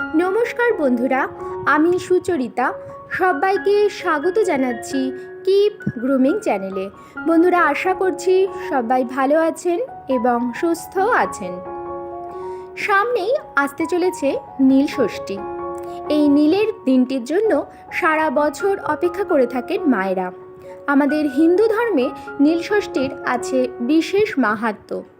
নমস্কার বন্ধুরা, আমি সুচরিতা। সবাইকে স্বাগত জানাচ্ছি কিপ গ্রুমিং চ্যানেলে। বন্ধুরা, আশা করছি সবাই ভালো আছেন এবং সুস্থও আছেন। সামনেই আসতে চলেছে নীল ষষ্ঠী। এই নীলের দিনটির জন্য সারা বছর অপেক্ষা করে থাকেন মায়েরা। আমাদের হিন্দু ধর্মে নীল ষষ্ঠীর আছে বিশেষ মাহাত্ম্য।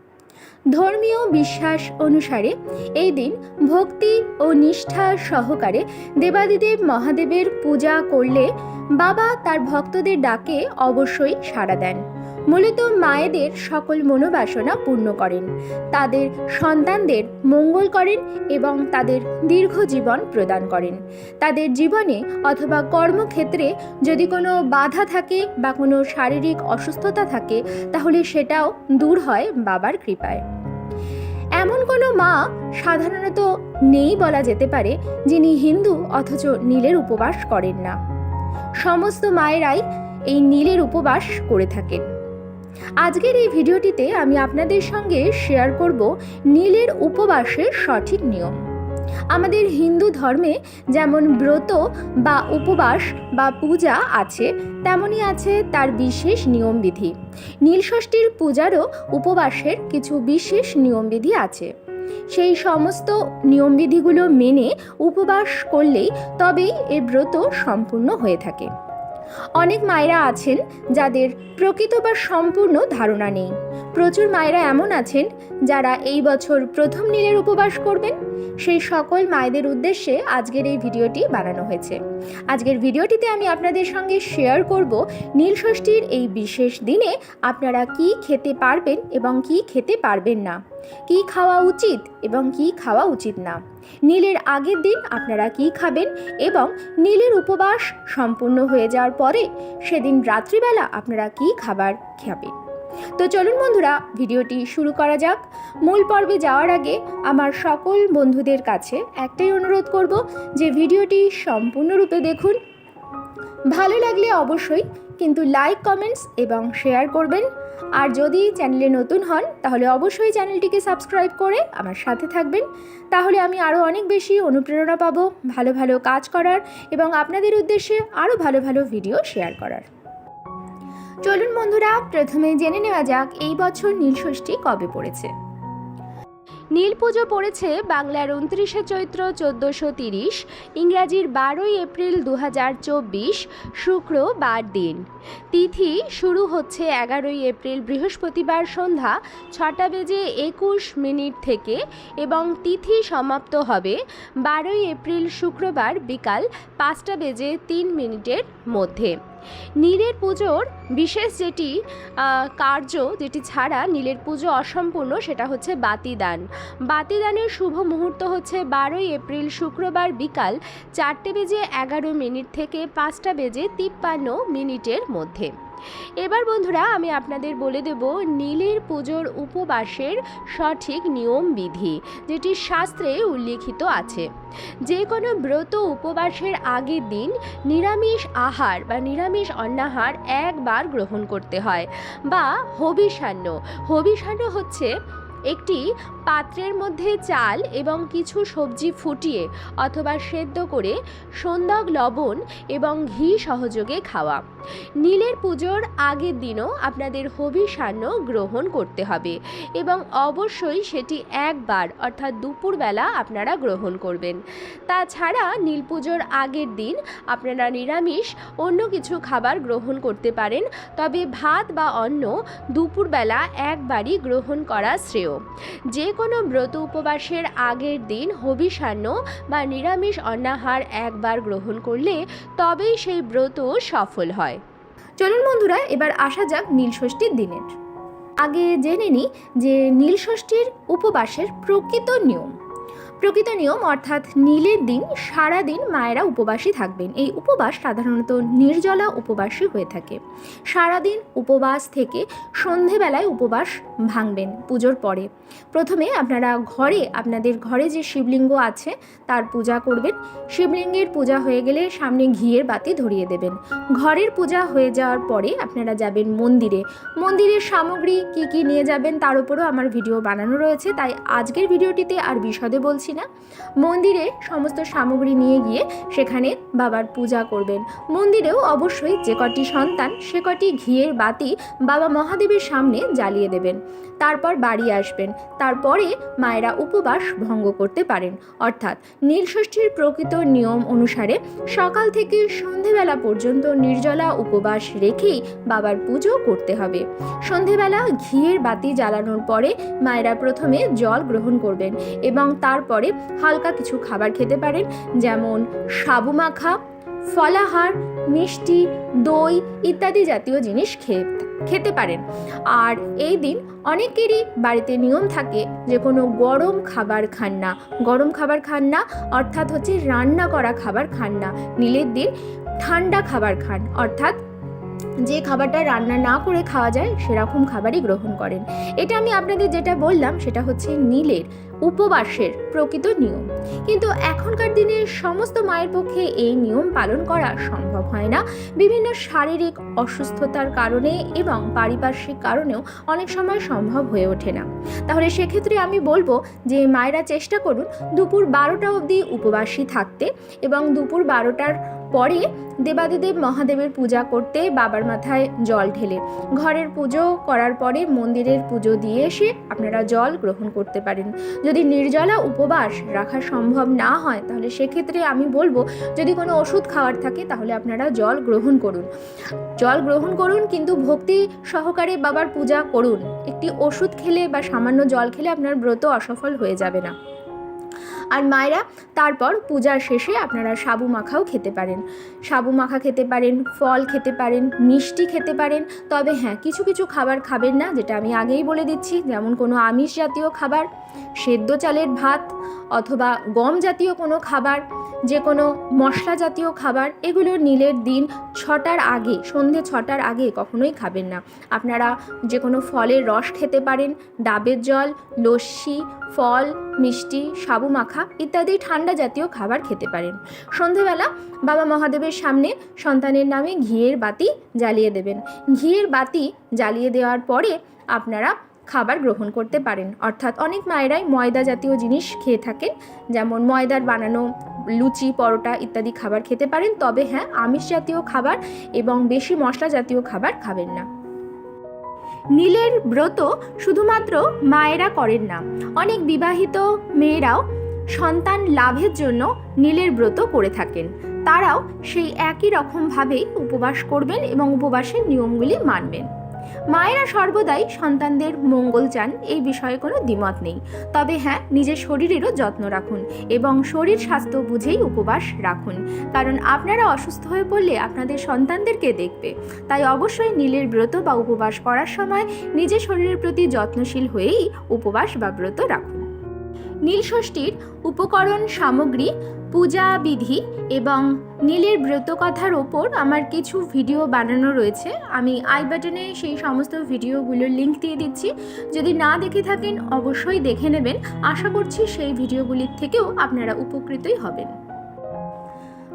ধর্মীয় বিশ্বাস অনুসারে এই দিন ভক্তি ও নিষ্ঠা সহকারে দেবাদিদেব মহাদেবের পূজা করলে বাবা তার ভক্তদের ডাকে অবশ্যই সাড়া দেন। মূলত মায়েদের সকল মনোবাসনা পূর্ণ করেন। তাদের সন্তানদের মঙ্গল করেন এবং তাদের দীর্ঘ জীবন প্রদান করেন। তাদের জীবনে অথবা কর্মক্ষেত্রে যদি কোনো বাধা থাকে বা কোনো শারীরিক অসুস্থতা থাকে, তাহলে সেটাও দূর হয় বাবার কৃপায়। এমন কোনো মা সাধারণত নেই বলা যেতে পারে, যিনি হিন্দু অথচ নীলের উপবাস করেন না। সমস্ত মায়েরাই এই নীলের উপবাস করে থাকেন। আজকের এই ভিডিওটিতে আমি আপনাদের সঙ্গে শেয়ার করব নীলের উপবাসের সঠিক নিয়ম। আমাদের হিন্দু ধর্মে যেমন ব্রত বা উপবাস বা পূজা আছে, তেমনই আছে তার বিশেষ নিয়মবিধি। নীলষষ্ঠীর পূজারও উপবাসের কিছু বিশেষ নিয়মবিধি আছে। সেই সমস্ত নিয়মবিধিগুলো মেনে উপবাস করলেই তবেই এ ব্রত সম্পূর্ণ হয়ে থাকে। অনেক মায়েরা আছেন যাদের প্রকৃত বা সম্পূর্ণ ধারণা নেই। প্রচুর মায়েরা এমন আছেন যারা এই বছর প্রথম নীলের উপবাস করবেন। সেই সকল মায়েদের উদ্দেশ্যে আজকের এই ভিডিওটি বানানো হয়েছে। আজকের ভিডিওটিতে আমি আপনাদের সঙ্গে শেয়ার করব নীল ষষ্ঠীর এই বিশেষ দিনে আপনারা কি খেতে পারবেন এবং কি খেতে পারবেন না। কি খাওয়া উচিত এবং কি খাওয়া উচিত না। নীলের আগের দিন আপনারা কি খাবেন এবং নীলের উপবাস সম্পূর্ণ হয়ে যাওয়ার পরে সেদিন রাত্রিবেলা আপনারা কি খাবার খাবেন? তো চলুন বন্ধুরা, ভিডিওটি শুরু করা যাক। মূল পর্বে যাওয়ার আগে আমার সকল বন্ধুদের কাছে একটাই অনুরোধ করব যে ভিডিওটি সম্পূর্ণরূপে দেখুন। ভালো লাগলে অবশ্যই কিন্তু লাইক কমেন্টস এবং শেয়ার করবেন। আর যদি চ্যানেলে নতুন হন, তাহলে অবশ্যই চ্যানেলটিকে সাবস্ক্রাইব করে আমার সাথে থাকবেন। তাহলে আমি আরও অনেক বেশি অনুপ্রেরণা পাবো, ভালো ভালো কাজ করার এবং আপনাদের উদ্দেশ্যে আরও ভালো ভালো ভিডিও শেয়ার করার। চলুন বন্ধুরা, প্রথমে জেনে নেওয়া যাক, এই বছর নীলষষ্ঠী কবে পড়েছে? নীল পুজো পড়েছে বাংলার উনত্রিশে চৈত্র চোদ্দোশো তিরিশ, ইংরাজির বারোই এপ্রিল দু চব্বিশ শুক্রবার দিন। তিথি শুরু হচ্ছে এগারোই এপ্রিল বৃহস্পতিবার সন্ধ্যা ছটা বেজে একুশ মিনিট থেকে এবং তিথি সমাপ্ত হবে বারোই এপ্রিল শুক্রবার বিকাল পাঁচটা বেজে তিন মিনিটের মধ্যে। নীলের পুজোর বিশেষ যেটি কার্য যেটি ছাড়া নীলের পুজো অসম্পূর্ণ সেটা হচ্ছে বাতিদান। বাতিদানের শুভ মুহূর্ত হচ্ছে বারোই এপ্রিল শুক্রবার বিকাল চারটে বেজে এগারো মিনিট থেকে পাঁচটা বেজে তিপ্পান্ন মিনিটের মধ্যে। এবার বন্ধুরা আমি আপনাদের বলে দেব নীলের পুজোর উপবাসের সঠিক নিয়ম বিধি, যেটি শাস্ত্রে উল্লিখিত আছে। যে কোনো ব্রত উপবাসের আগের দিন নিরামিষ আহার বা নিরামিষ অন্নাহার একবার গ্রহণ করতে হয়। বা হবিষান্ন হবিষান্ন হচ্ছে একটি পাত্রের মধ্যে চাল এবং কিছু সবজি ফুটিয়ে অথবা সেদ্ধ করে সন্দক লবণ এবং ঘি সহযোগে খাওয়া। নীলের পুজোর আগের দিনও আপনাদের হবিষান্ন গ্রহণ করতে হবে এবং অবশ্যই সেটি একবার অর্থাৎ দুপুরবেলা আপনারা গ্রহণ করবেন। তাছাড়া নীল পুজোর আগের দিন আপনারা নিরামিষ অন্য কিছু খাবার গ্রহণ করতে পারেন, তবে ভাত বা অন্ন দুপুরবেলা একবারই গ্রহণ করা শ্রেয়। যে কোনো ব্রত উপবাসের আগের দিন হবিষান্ন বা নিরামিষ অন্নাহার একবার গ্রহণ করলে তবেই সেই ব্রত সফল হয়। চলুন বন্ধুরা, এবার আসা যাক নীলষষ্ঠীর দিনের। আগে জেনে নিই যে নীলষষ্ঠীর উপবাসের প্রকৃত নিয়ম। প্রকৃত নিয়ম অর্থাৎ নীলের দিন সারা দিন মায়েরা উপবাসী থাকবেন। এই উপবাস সাধারণত নির্জলা উপবাসী হয়ে থাকে। সারাদিন উপবাস থেকে সন্ধেবেলায় উপবাস ভাঙবেন পুজোর পরে। প্রথমে আপনারা ঘরে, আপনাদের ঘরে যে শিবলিঙ্গ আছে তার পূজা করবেন। শিবলিঙ্গের পূজা হয়ে গেলে সামনে ঘিয়ের বাতি ধরিয়ে দেবেন। ঘরের পূজা হয়ে যাওয়ার পরে আপনারা যাবেন মন্দিরে। মন্দিরের সামগ্রী কি কি নিয়ে যাবেন তার উপরও আমার ভিডিও বানানো রয়েছে। তাই আজকের ভিডিওটিতে আর বিশদে বলছি না। মন্দিরে সমস্ত সামগ্রী নিয়ে গিয়ে সেখানে বাবার পূজা করবেন। মন্দিরেও অবশ্যই যে কটি সন্তান, সে কটি ঘিয়ের বাতি বাবা মহাদেবের সামনে জ্বালিয়ে দেবেন। তারপর বাড়ি আসবেন। তারপরে মায়েরা উপবাস ভঙ্গ করতে পারেন। অর্থাৎ নীলষষ্ঠীর প্রকৃত নিয়ম অনুসারে সকাল থেকে সন্ধেবেলা পর্যন্ত নির্জলা উপবাস রেখেই বাবার পুজো করতে হবে। সন্ধেবেলা ঘিয়ের বাতি জ্বালানোর পরে মায়েরা প্রথমে জল গ্রহণ করবেন এবং তারপরে হালকা কিছু খাবার খেতে পারেন, যেমন সাবু মাখা, ফলাহার, মিষ্টি, দই ইত্যাদি জাতীয় জিনিস খেয়ে, খেতে পারেন। আর এই দিন অনেকেরই বাড়িতে নিয়ম থাকে যে কোনো গরম খাবার খান না। গরম খাবার খান না, অর্থাৎ হচ্ছে রান্না করা খাবার খান না। নীলের দিন ঠান্ডা খাবার খান, অর্থাৎ যে খাবারটা রান্না না করে খাওয়া যায়, সেরকম খাবারই গ্রহণ করেন। এটা আমি আপনাদের যেটা বললাম, সেটা হচ্ছে নীলের। উপবাসের প্রকৃত নিয়ম। কিন্তু এখনকার দিনে সমস্ত মায়ের পক্ষে এই নিয়ম পালন করা সম্ভব হয় না। বিভিন্ন শারীরিক অসুস্থতার কারণে এবং পারিপার্শ্বিক কারণেও অনেক সময় সম্ভব হয়ে ওঠে না। তাহলে সেক্ষেত্রে আমি বলব যে মায়েরা চেষ্টা করুন দুপুর বারোটা অবধি উপবাসী থাকতে এবং দুপুর বারোটার পরে দেবাদিদেব মহাদেবের পূজা করতে বাবার মাথায় জল ঢেলে। ঘরের পুজো করার পরে মন্দিরের পুজো দিয়ে এসে আপনারা জল গ্রহণ করতে পারেন। যদি নির্জলা উপবাস রাখা সম্ভব না হয়, তাহলে সেক্ষেত্রে আমি বলব, যদি কোনো ওষুধ খাওয়ার থাকে, তাহলে আপনারা জল গ্রহণ করুন। জল গ্রহণ করুন, কিন্তু ভক্তি সহকারে বাবার পূজা করুন। একটি ওষুধ খেলে বা সামান্য জল খেলে আপনার ব্রত অসফল হয়ে যাবে না। আর মায়েরা তারপর পূজার শেষে আপনারা সাবু মাখাও খেতে পারেন। সাবু মাখা খেতে পারেন, ফল খেতে পারেন, মিষ্টি খেতে পারেন। তবে হ্যাঁ কিছু কিছু খাবার খাবেন না, যেটা আমি আগেই বলে দিচ্ছি। যেমন কোনো আমিষ জাতীয় খাবার, সেদ্ধ চালের ভাত অথবা গম জাতীয় কোনো খাবার, যে কোনো মশলা জাতীয় খাবার, এগুলো নীলের দিন ছটার আগে, সন্ধে ছটার আগে কখনোই খাবেন না। আপনারা যে কোনো ফলের রস খেতে পারেন, ডাবের জল, লস্যি, ফল, মিষ্টি, সাবু মাখা ইত্যাদি ঠান্ডা জাতীয় খাবার খেতে পারেন। সন্ধেবেলা বাবা মহাদেবের সামনে সন্তানের নামে ঘিয়ের বাতি জ্বালিয়ে দেবেন। ঘিয়ের বাতি জ্বালিয়ে দেওয়ার পরে আপনারা খাবার গ্রহণ করতে পারেন। অর্থাৎ অনেক মায়েরাই ময়দা জাতীয় জিনিস খেয়ে থাকেন, যেমন ময়দার বানানো লুচি, পরোটা ইত্যাদি খাবার খেতে পারেন। তবে হ্যাঁ আমিষ জাতীয় খাবার এবং বেশি মশলা জাতীয় খাবার খাবেন না। নীলের ব্রত শুধুমাত্র মায়েরা করেন না, অনেক বিবাহিত মেয়েরাও সন্তান লাভের জন্য নীলের ব্রত করে থাকেন। তারাও সেই একই রকমভাবেই উপবাস করবেন এবং উপবাসের নিয়মগুলি মানবেন। মায়েরা সর্বদাই সন্তানদের মঙ্গল চান, এই বিষয়ে কোনো দ্বিমত নেই। তবে হ্যাঁ নিজের শরীরেরও যত্ন রাখুন এবং শরীর স্বাস্থ্য বুঝেই উপবাস রাখুন। কারণ আপনারা অসুস্থ হয়ে পড়লে আপনাদের সন্তানদেরকে দেখবে। তাই অবশ্যই নীলের ব্রত বা উপবাস করার সময় নিজের শরীরের প্রতি যত্নশীল হয়েই উপবাস বা ব্রত রাখুন। নীলষষ্ঠীর উপকরণ সামগ্রী, পূজা বিধি এবং নীলের ব্রতকথার ওপর আমার কিছু ভিডিও বানানো রয়েছে। আমি আই বাটনে সেই সমস্ত ভিডিওগুলোর লিঙ্ক দিয়ে দিচ্ছি। যদি না দেখে থাকেন, অবশ্যই দেখে নেবেন। আশা করছি সেই ভিডিওগুলির থেকেও আপনারা উপকৃতই হবেন।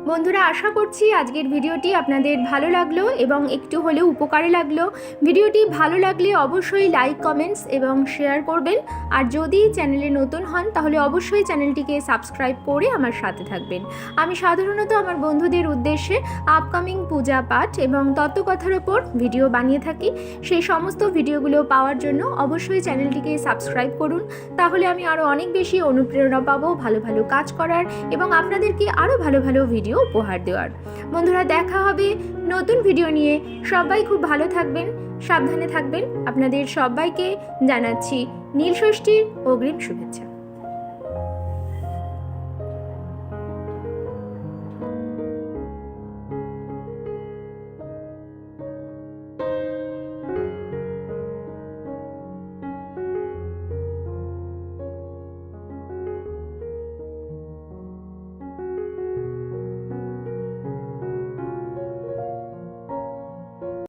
বন্ধুরা, আশা করছি আজকের ভিডিওটি আপনাদের ভালো লাগল এবং একটু হলেও উপকারে লাগল। ভিডিওটি ভালো লাগলে অবশ্যই লাইক কমেন্টস এবং শেয়ার করবেন। আর যদি চ্যানেলে নতুন হন, তাহলে অবশ্যই চ্যানেলটিকে সাবস্ক্রাইব করে আমার সাথে থাকবেন। আমি সাধারণত আমার বন্ধুদের উদ্দেশ্যে আপকামিং পূজা পাঠ এবং তত্ত্বকথার ওপর ভিডিও বানিয়ে থাকি। সেই সমস্ত ভিডিওগুলো পাওয়ার জন্য অবশ্যই চ্যানেলটিকে সাবস্ক্রাইব করুন। তাহলে আমি আরও অনেক বেশি অনুপ্রেরণা পাবো, ভালো ভালো কাজ করার এবং আপনাদেরকে আরও ভালো ভালো ভিডিও উপহার দেওয়ার। বন্ধুরা, দেখা হবে নতুন ভিডিও নিয়ে। সবাই খুব ভালো থাকবেন, সাবধানে থাকবেন। আপনাদের সবাইকে জানাচ্ছি নীলষষ্ঠীর অগ্রিম শুভেচ্ছা।